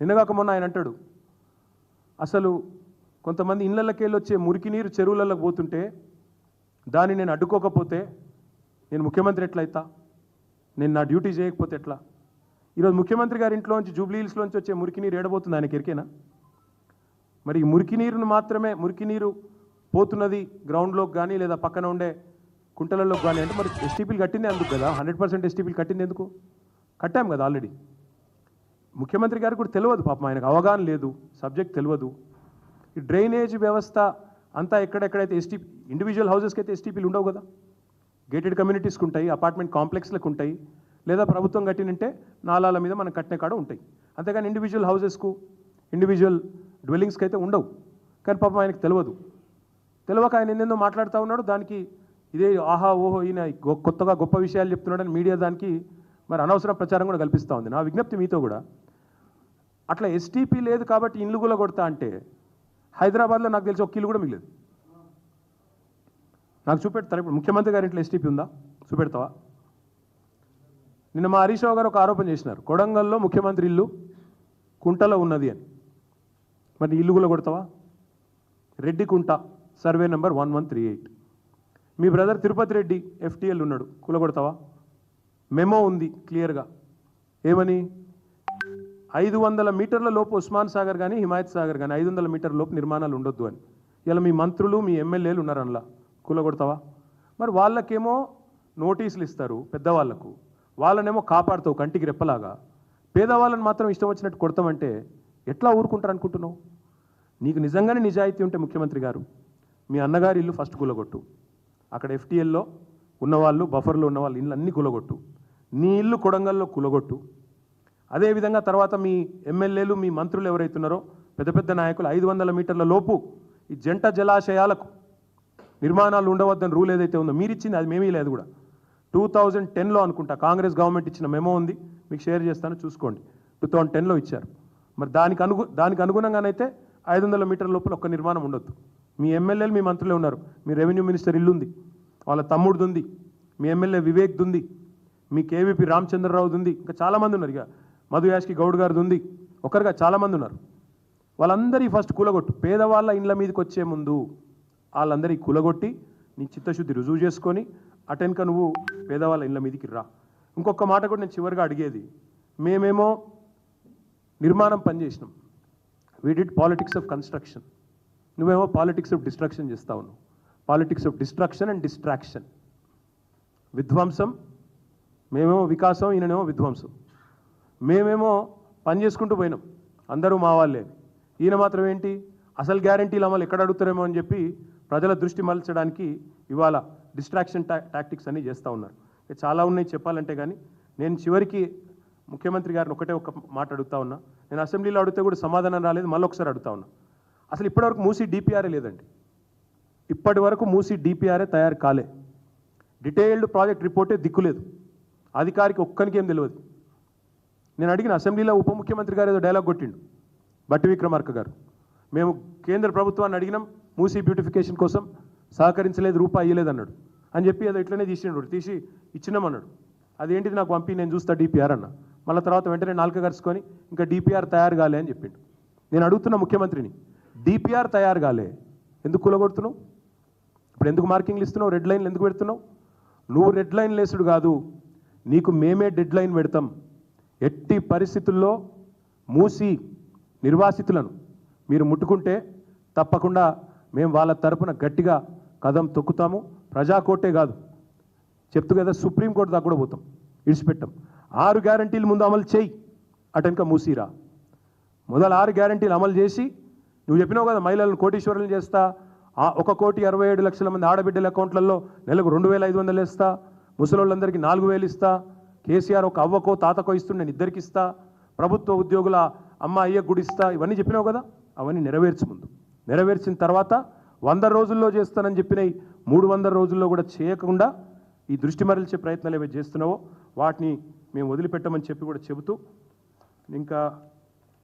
నిన్నగాక మొన్న ఆయన అంటాడు అసలు కొంతమంది ఇళ్ళకెళ్ళి వచ్చే మురికి నీరు చెరువులకు పోతుంటే దాన్ని నేను అడ్డుకోకపోతే నేను ముఖ్యమంత్రి ఎట్లయితా? నేను నా డ్యూటీ చేయకపోతే ఎట్లా? ఈరోజు ముఖ్యమంత్రి గారి ఇంట్లోంచి జూబ్లీ హిల్స్లోంచి వచ్చే మురికి నీరు ఏడబోతుంది ఆయనకి ఎరికేనా? మరి ఈ మురికి నీరును మాత్రమే మురికి నీరు పోతున్నది గ్రౌండ్లోకి కానీ లేదా పక్కన ఉండే కుంటలలోకి కానీ అంటే మరి ఎస్టీపీలు కట్టింది అందుకు కదా? హండ్రెడ్ పర్సెంట్ ఎస్టీపీలు కట్టింది ఎందుకు? కట్టాం కదా ఆల్రెడీ. ముఖ్యమంత్రి గారికి కూడా తెలియదు పాపం ఆయనకు అవగాహన లేదు సబ్జెక్ట్ తెలియదు. ఈ డ్రైనేజ్ వ్యవస్థ అంతా ఎక్కడెక్కడైతే ఎస్టీ ఇండివిజువల్ హౌసెస్కి అయితే ఎస్టీపీలు ఉండవు కదా? గేటెడ్ కమ్యూనిటీస్కి ఉంటాయి అపార్ట్మెంట్ కాంప్లెక్స్లకు ఉంటాయి లేదా ప్రభుత్వం కట్టినంటే నాలాల మీద మనం కట్టిన కాడ ఉంటాయి. అంతేగాని ఇండివిజువల్ హౌసెస్కు ఇండివిజువల్ డ్వెల్లింగ్స్కి అయితే ఉండవు. కానీ పాపం ఆయనకు తెలియదు. తెలియక ఆయన ఎన్నెందో మాట్లాడుతూ ఉన్నాడు. దానికి ఇదే ఆహా ఓహో ఈయన కొత్తగా గొప్ప విషయాలు చెప్తున్నాడని మీడియా దానికి మరి అనవసర ప్రచారం కూడా కల్పిస్తూ ఉంది. నా విజ్ఞప్తి మీతో కూడా అట్లా ఎస్టీపీ లేదు కాబట్టి ఇల్లు కూడా కొడతా అంటే హైదరాబాద్లో నాకు తెలిసి ఒక ఇల్లు కూడా మిగిలేదు. నాకు చూపెడతారు ఇప్పుడు? ముఖ్యమంత్రి గారి ఇంట్లో ఎస్టీపీ ఉందా? చూపెడతావా? నిన్న మా హరీష్ గారు ఒక ఆరోపణ చేసినారు. కొడంగల్లో ముఖ్యమంత్రి ఇల్లు కుంటలో ఉన్నది అని. మరి ఇల్లు కూడా కొడతావా Reddy Kunta survey number one one three eight. మీ బ్రదర్ తిరుపతి రెడ్డి ఎఫ్టీఎల్ ఉన్నాడు. కూలగొడతావా మెమో ఉంది క్లియర్గా. ఏమని? ఐదు వందల మీటర్ల లోపు ఉస్మాన్ సాగర్ కానీ హిమాయత్ సాగర్ కానీ ఐదు వందల మీటర్ల లోపు నిర్మాణాలు ఉండొద్దు అని. ఇలా మీ మంత్రులు మీ ఎమ్మెల్యేలు ఉన్నారు అందులో. కూలగొడతావా? మరి వాళ్ళకేమో నోటీసులు ఇస్తారు పెద్దవాళ్ళకు వాళ్ళనేమో కాపాడుతావు కంటికి రెప్పలాగా. పేదవాళ్ళని మాత్రం ఇష్టం వచ్చినట్టు కొడతామంటే ఎట్లా ఊరుకుంటారు అనుకుంటున్నావు నీకు నిజంగానే నిజాయితీ ఉంటే ముఖ్యమంత్రి గారు మీ అన్నగారి ఇల్లు ఫస్ట్ కూలగొట్టు. అక్కడ ఎఫ్టీఎల్లో ఉన్నవాళ్ళు బఫర్లో ఉన్న వాళ్ళు ఇల్లు అన్నీ కూలగొట్టు. నీ ఇల్లు కొడంగల్లో కూలగొట్టు. అదేవిధంగా తర్వాత మీ ఎమ్మెల్యేలు మీ మంత్రులు ఎవరైతే ఉన్నారో పెద్ద పెద్ద నాయకులు ఐదు వందల మీటర్ల లోపు ఈ జంట జలాశయాలకు నిర్మాణాలు ఉండవద్దని రూల్ ఏదైతే ఉందో మీరు ఇచ్చింది అది మేమీ లేదు కూడా. టూ థౌజండ్ టెన్లో అనుకుంటా కాంగ్రెస్ గవర్నమెంట్ ఇచ్చిన మెమో ఉంది మీకు షేర్ చేస్తాను చూసుకోండి. టూ థౌజండ్ టెన్లో ఇచ్చారు. మరి దానికి అనుగు దానికి అనుగుణంగానైతే ఐదు వందల మీటర్ల లోపల ఒక్క నిర్మాణం ఉండొద్దు. మీ ఎమ్మెల్యేలు మీ మంత్రులే ఉన్నారు. మీ రెవెన్యూ మినిస్టర్ ఇల్లు ఉంది వాళ్ళ తమ్ముడుది ఉంది. మీ ఎమ్మెల్యే వివేక్ది ఉంది. మీ కేవీపీ రామచంద్రరావుది ఉంది. ఇంకా చాలామంది ఉన్నారు ఇక. మధు యాష్కి గౌడ్ గారిది ఉంది. ఒకరిగా చాలామంది ఉన్నారు. వాళ్ళందరి ఫస్ట్ కూలగొట్టు. పేదవాళ్ళ ఇండ్ల మీదకి వచ్చే ముందు వాళ్ళందరికీ కూలగొట్టి నీ చిత్తశుద్ధి రుజువు చేసుకొని అటెన్క నువ్వు పేదవాళ్ళ ఇండ్ల మీదకి రా. ఇంకొక మాట కూడా నేను చివరిగా అడిగేది మేమేమో నిర్మాణం పనిచేసినాం we did politics of construction నువ్వేమో పాలిటిక్స్ ఆఫ్ డిస్ట్రక్షన్ చేస్తావు నువ్వు. Politics of destruction and distraction విధ్వంసం మేమేమో వికాసం ఈయననేమో విధ్వంసం. మేమేమో పని చేసుకుంటూ పోయినాం. అందరూ మా వాళ్ళే. ఈయన మాత్రం ఏంటి? అసలు గ్యారంటీలు అమలు ఎక్కడ అడుగుతారేమో అని చెప్పి ప్రజల దృష్టి మలచడానికి ఇవాళ డిస్ట్రాక్షన్ టాక్టిక్స్ అన్నీ చేస్తూ ఉన్నారు. ఇక చాలా ఉన్నాయి చెప్పాలంటే కానీ నేను చివరికి ముఖ్యమంత్రి గారిని ఒకటే ఒక మాట అడుగుతా ఉన్నా. నేను అసెంబ్లీలో అడిగితే కూడా సమాధానం రాలేదు మళ్ళీ ఒకసారి అడుగుతా ఉన్నా. అసలు ఇప్పటివరకు మూసీ డిపిఆర్ఏ లేదండి. ఇప్పటి వరకు మూసీ డిపిఆర్ఏ తయారు కాలే. డీటెయిల్డ్ ప్రాజెక్ట్ రిపోర్టే దిక్కులేదు. అధికారికి ఒక్కరికి ఏం తెలియదు నేను అడిగిన అసెంబ్లీలో ఉప ముఖ్యమంత్రి గారు ఏదో డైలాగ్ కొట్టిండు. బట్టి విక్రమార్క గారు. మేము కేంద్ర ప్రభుత్వాన్ని అడిగినాం మూసీ బ్యూటిఫికేషన్ కోసం సహకరించలేదు రూపాయి ఇయ్యలేదు అన్నాడు. అని చెప్పి అది ఇట్లనే తీసిండు తీసి ఇచ్చినామన్నాడు అదేంటిది నాకు పంపి నేను చూస్తా డిపిఆర్ అన్న. మళ్ళీ తర్వాత వెంటనే నాలుక కరుచుకొని ఇంకా డిపిఆర్ తయారు కాలే అని చెప్పిండు. నేను అడుగుతున్న ముఖ్యమంత్రిని డిపిఆర్ తయారు కాలే ఎందుకు కూలగొడుతున్నావు? ఇప్పుడు ఎందుకు మార్కింగ్లు ఇస్తున్నావు? రెడ్ లైన్లు ఎందుకు పెడుతున్నావు? నువ్వు రెడ్ లైన్ లేసుడు కాదు నీకు మేమే డెడ్ లైన్ పెడతాం. ఎట్టి పరిస్థితుల్లో మూసి నిర్వాసితులను మీరు ముట్టుకుంటే తప్పకుండా మేము వాళ్ళ తరపున గట్టిగా కదం తొక్కుతాము. ప్రజాకోర్టే కాదు. చెప్తూ కదా సుప్రీంకోర్టు దాకా కూడా పోతాం. ఇడిచిపెట్టాం. ఆరు గ్యారంటీలు ముందు అమలు చేయి. అటెన్క మూసిరా. మొదలు ఆరు గ్యారంటీలు అమలు చేసి నువ్వు చెప్పినావు కదా మహిళలను కోటీశ్వరులను చేస్తా. ఆ ఒక కోటి అరవై ఏడు లక్షల మంది ఆడబిడ్డల అకౌంట్లలో నెలకు రెండు వేల ఐదు వందలు ఇస్తా ముసలోళ్ళందరికీ నాలుగు వేలు ఇస్తా. కేసీఆర్ ఒక అవ్వకో తాతకో ఇస్తుండే నేను ఇద్దరికి ఇస్తా ప్రభుత్వ ఉద్యోగుల అమ్మ అయ్య గుడిస్తా ఇవన్నీ చెప్పినావు కదా? అవన్నీ నెరవేర్చు ముందు. నెరవేర్చిన తర్వాత వంద రోజుల్లో చేస్తానని చెప్పినవి మూడు వందల రోజుల్లో కూడా చేయకుండా ఈ దృష్టి మరల్చే ప్రయత్నాలు ఏవైతే చేస్తున్నావో వాటిని మేము వదిలిపెట్టమని చెప్పి కూడా చెబుతూ ఇంకా